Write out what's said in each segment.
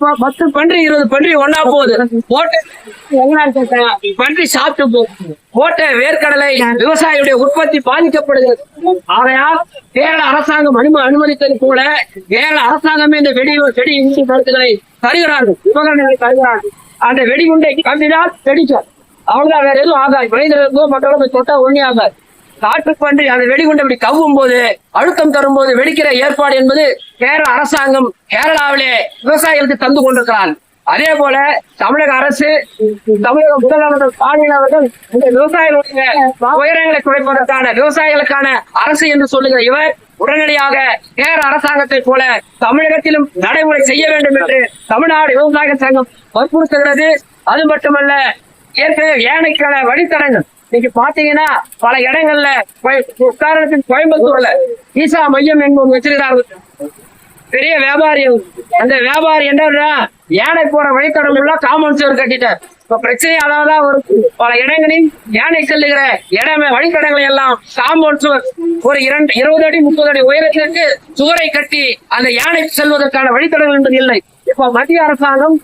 பத்து பன்றி இருபது பன்றி ஒன்னா போகுது. போட்ட பன்றி சாப்பிட்டு போகுது போட்ட வேர்க்கடலை விவசாயியுடைய உற்பத்தி பாதிக்கப்படுகிறது. ஆகையால் கேரள அரசாங்கம் அனுமதி அனுமதித்தது கூட கேரள அரசாங்கமே இந்த வெடி வெடி இந்தி மருந்துகளை தருகிறார்கள். உபகரணங்களை தருகிறார்கள். அந்த வெடிகுண்டை கம்பினால் வெடிக்கும் அவ்வளவுதான் வேற எதுவும் ஆகாது. மனிதர்களுக்கோ மற்றவர்களுக்கோ தொட்டா ஒண்ணே ஆகாது காட்டுப்பன்றி அந்த வெடிகுண்டு இப்படி கவ்வும் போது அழுத்தம் தரும்போது வெடிக்கிற ஏற்பாடு என்பது கேரள அரசாங்கம் கேரளாவிலே விவசாயிகளுக்கு தந்து கொண்டிருக்கிறான். அதே போல தமிழக அரசு தமிழக முதலமைச்சர் ஸ்டாலின் அவர்கள் இந்த விவசாயிகளுடைய உயரங்களை குறைப்பதற்கான விவசாயிகளுக்கான அரசு என்று சொல்லுகிற இவர் உடனடியாக கேரள அரசாங்கத்தை போல தமிழகத்திலும் நடைமுறை செய்ய வேண்டும் என்று தமிழ்நாடு விவசாய சங்கம் வற்புறுத்துகிறது. அது மட்டுமல்ல ஏற்கனவே ஏனைக்கான வழித்தடங்கள் இன்னைக்கு பாத்தீங்கன்னா பல இடங்கள்ல கோய- உதாரணத்துக்கு கோயம்புத்தூர்ல ஈசா மையம் என்பது வச்சிருக்கிறார்கள் பெரிய வியாபாரி அந்த வியாபாரி என்ன யானை போற வழித்தடம் எல்லாம் காமன் சுவர் கட்டிட்டார். இப்ப பிரச்சனை அதான் ஒரு பல இடங்களில் யானை செல்லுகிற இடமே வழித்தடங்களை எல்லாம் காம்பவுண்ட் சுவர் ஒரு இரண்டு இருபது அடி முப்பது அடி உயரத்திற்கு சுவரை கட்டி அந்த யானை செல்வதற்கான வழித்தடங்கள் என்பது இல்லை. இப்ப மத்திய அரசாங்கம்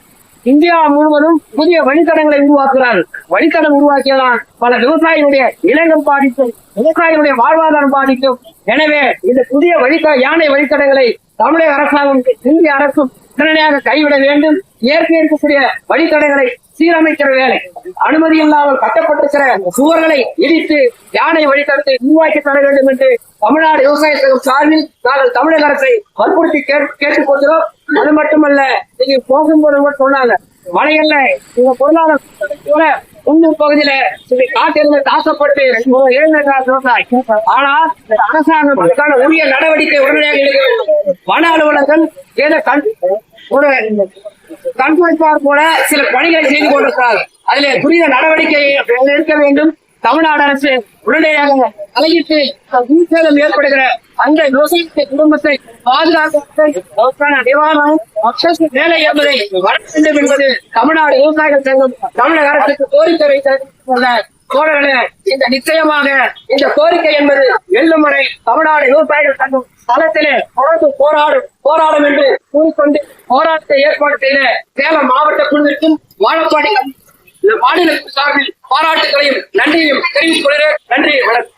இந்தியா முழுவதும் புதிய வழித்தடங்களை உருவாக்குகிறார். வழித்தடம் உருவாக்கியதால் பல விவசாயிகளுடைய இளைஞம் பாதிக்கும் விவசாயிகளுடைய வாழ்வாதாரம் பாதிக்கும் எனவே இந்த புதிய வழித்தட யானை வழித்தடங்களை தமிழக அரசாங்கம் இந்திய அரசும் உடனடியாக கைவிட வேண்டும். இயற்கை இருக்கக்கூடிய வழித்தடங்களை சீரமைக்கிற வேலை. அனுமதி இல்லாமல் கட்டப்பட்டிருக்கிற சுவர்களை இடித்து யானை வழித்தடத்தை உருவாக்கி தர வேண்டும் என்று தமிழ்நாடு விவசாய சங்கம் சார்பில் நாங்கள் தமிழக அரசை வற்புறுத்தி கேட்டு கேட்டுக் கொள்கிறோம். அது மட்டுமல்ல நீங்க போகும்போது கூட சொன்னாங்க மழையல்ல உங்க பொருளாதார கூட உள்ளூர் பகுதியில காட்டிலிருந்து தாக்கப்பட்டு ஒரு விவசாயி. ஆனா அரசாங்கம் அதற்கான உரிய நடவடிக்கை உடனடியாக எடுக்க வன அலுவலர்கள் ஏதோ ஒரு கண்காணிப்பார் போல சில பணிகளை செய்து கொண்டிருக்கிறார். அதிலே துரித நடவடிக்கை எடுக்க வேண்டும். தமிழ்நாடு அரசு உடனடியாக தலையிட்டு உயிர்சேதம் ஏற்படுகிற அந்த விவசாயத்தை குடும்பத்தை பாதுகாக்க நிவாரணம் வேலை என்பதை வர வேண்டும் என்பது தமிழ்நாடு விவசாயிகள் சங்கம் தமிழக அரசுக்கு கோரிக்கை வைத்த தோழர்களே இந்த நிச்சயமாக இந்த கோரிக்கை என்பது வெல்லும் வரை தமிழ்நாடு விவசாயிகள் தங்கும் தளத்திலே தொடர்ந்து போராடும் போராடும் என்று கூறிக்கொண்டு போராட்டத்தை ஏற்பாடு செய்த சேலம் மாவட்ட குழுவிற்கும் வாழப்பாடி இந்த மாநில சார்பில் பாராட்டுகளையும் நன்றியையும் தெரிவித்துக் கொள்கிறேன். நன்றி வணக்கம்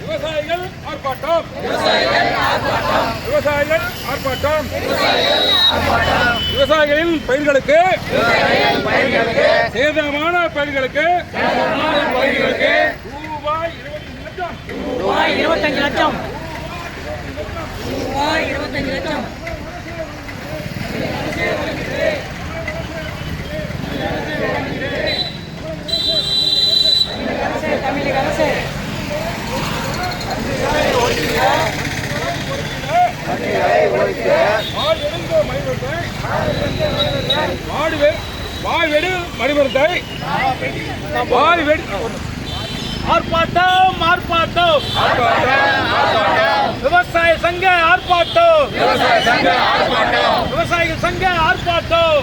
விவசாயிகள் ஆர்ப்பாட்டம் விவசாயிகள் ஆர்ப்பாட்டம் விவசாயிகளின் பயிர்களுக்கு சேதமான பயிர்களுக்கு ரூபாய் இருபத்தி லட்சம். ரூபாய் இருபத்தஞ்சு லட்சம். தமிழக அரசு மாடு மணிமரத்தை மாடு வாய் வெடு மணிமரத்தை வாய் வெடி ஆர்ப்பாட்டம். ஆர்ப்பாட்டம். விவசாய சங்க ஆர்ப்பாட்டம். விவசாயிகள் சங்க ஆர்ப்பாட்டம்.